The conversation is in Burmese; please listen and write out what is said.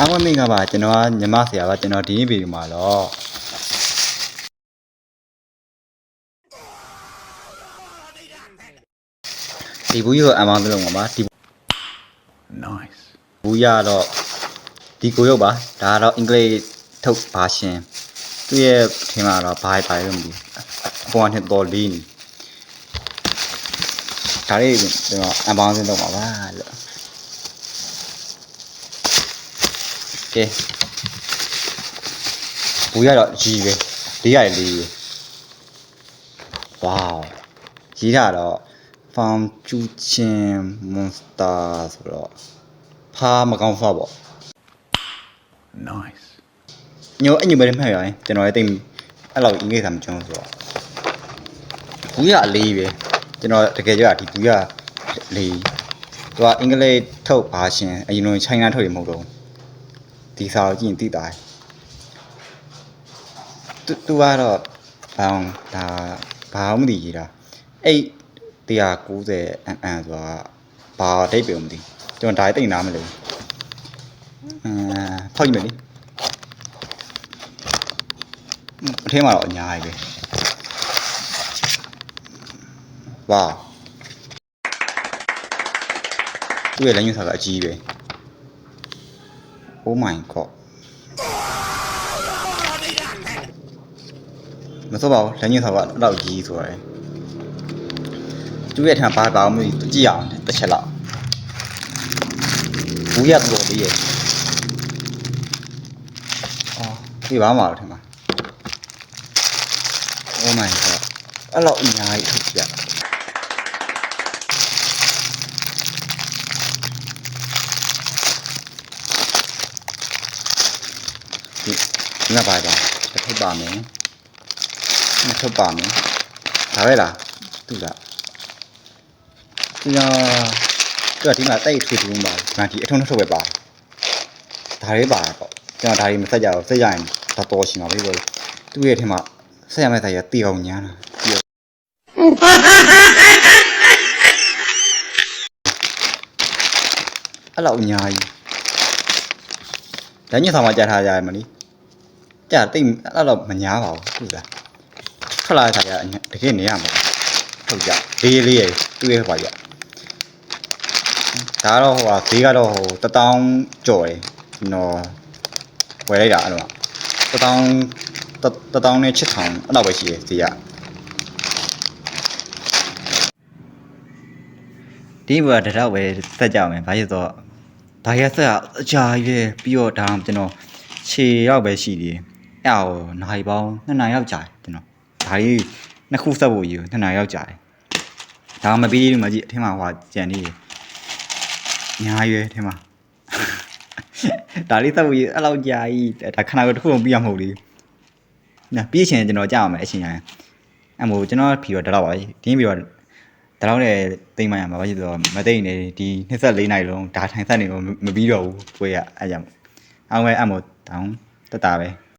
အားလုံးမင်္ဂလာပါကျွန်တော်ကညီမဆရာပါကျွန်တော်ဒီနေ့ဗီဒီယိုမှာတော့ဒီဘူးကြီးကိုအမှန်သုံးမှာပါဒီ Nice. ဘူးရတော့ဒီကိုရုပ်ပါဒါကတော့အင်္ဂလိပ်ထုတ်ဘာရှင်သူ့ရဲ့ထင်မှာတော့ဘာဘာလို့မသိဘူးအပေါ်ကနေတော်လေးနေဒါလေးကျွန်တော်အမှန်သုံးမှာပါလို့ ကဲဘူးရတော့ကြီးပဲလေးရတယ်လေးပဲဝေါကြီးတာတော့ farm ကျူချင်း monster ဆိုတော့ဖားမကောင်းဖားပေါ့ Nice. ညိုအညိုပဲမှတ်ရရင်ကျွန်တော်လည်းတိတ်အဲ့လောက်အင်္ဂလိပ်စာမကျွမ်းဘူးဆိုတော့ဘူးရအလေးပဲကျွန်တော်တကယ်ကြတာဒီဘူးရလေးသူကအင်္ဂလိပ်ထုတ်ပါရှင်အရင်လုံးချိုင်းနာထုတ်ရမဟုတ်တော့ ဘူးဒီစာကိုကြည့်ရင်သိတာတယ်သူသူကတော့ဘောင်းဒါဘာမှမသိကြီးတာအဲ့190အန်အန်ဆိုတာဘာအတိတ်ပဲမသိကျွန်တော်ဒါတိတ်နားမလို့အမ် Oh my god မဆိုပါဘူးလက်ညှိုးစာကအဲ့လောက်ကြီးဆိုရဲသူ့ရဲ့ထံဘာဘာမှမသိကြည့်ရအောင်တစ်ချက်လောက်ဘူးရတော်လေးရဲ့အော်ဒီဘာမှမလို့ထင်ပါ Oh my god အဲ့လောက်အများကြီးထုတ်ပြ ဒီဒီမှာပါကြတစ်ထုတ်ပါမယ်နှစ်ထုတ်ပါမယ်ဒါပဲလားသူလားဒီတော့သူကဒီမှာတိတ်ထွေထူးမှာဒီမှာဒီအထုံးထုတ်ပဲပါဒါလေးပါတော့ကျွန်တော်ဒါလေးမဆက်ကြတော့ဆက်ရရင်တော့တော်ရှိမှာပဲလို့သူ့ရဲ့ထင်မှာဆက်ရမယ့်ဆိုင်ကတီအောင်ညာတာတီအောင်အဲ့လောက်အများကြီးလက်ညှိုးဆောင်မှကြားထားကြရမလို့ ကြားတိတ်အဲ့လောက်မညာပါဘူးဟုတ်လားထွက်လာတဲ့ခါကျတကယ်နေရမှာဟုတ်ကြလေးလေးရယ်သူ့ရဲ့ဟွာကြဒါတော့ဟိုဟာဈေးကတော့ဟိုတထောင်ကျော်တယ်ကျွန်တော်ဝယ်လိုက်တာအဲ့တော့တထောင်တထောင်နဲ့ချစ်ထောင်အဲ့လောက်ပဲရှိတယ်ဈေးကဒီဘက်တော့ပဲဆက်ကြမယ်ဘာဖြစ်တော့ဒါရဆက်အကြာကြီးပဲပြီးတော့ဒါကျွန်တော်ခြေရောက်ပဲရှိသေးတယ် အဲ့ဟိုနိုင်ပေါင်းနှစ်နိုင်ရောက်ကြာတယ်ကျွန်တော်ဒါကြီးနှစ်ခုဆက်ဖို့ယူနှစ်နိုင်ရောက်ကြာတယ်ဒါမပြီးဘူးမကြည့်အထင်မှာဟိုကြံနေတယ်ညာရွယ်အထင်မှာဒါလေးသက်ဖို့အဲ့လောက်ကြာကြီးဒါခဏကတစ်ခုမှပြီးရမဟုတ်လေနာပြီးချင်ကျွန်တော်ကြာအောင်မယ်အချိန်ရရင်အဲ့မို့ကျွန်တော်ဖြီတော့ဒါတော့ပါဒီပြီးတော့ဒါတော့လည်းတိမ်မှရမှာဘာဖြစ်လို့မတိမ်နေဒီ24နိုင်လုံးဒါထိုင်ဆက်နေတော့မပြီးတော့ဘူးပွဲရအဲ့ကြောင့်အောင်ပဲအဲ့မို့တောင်းတက်တာပဲ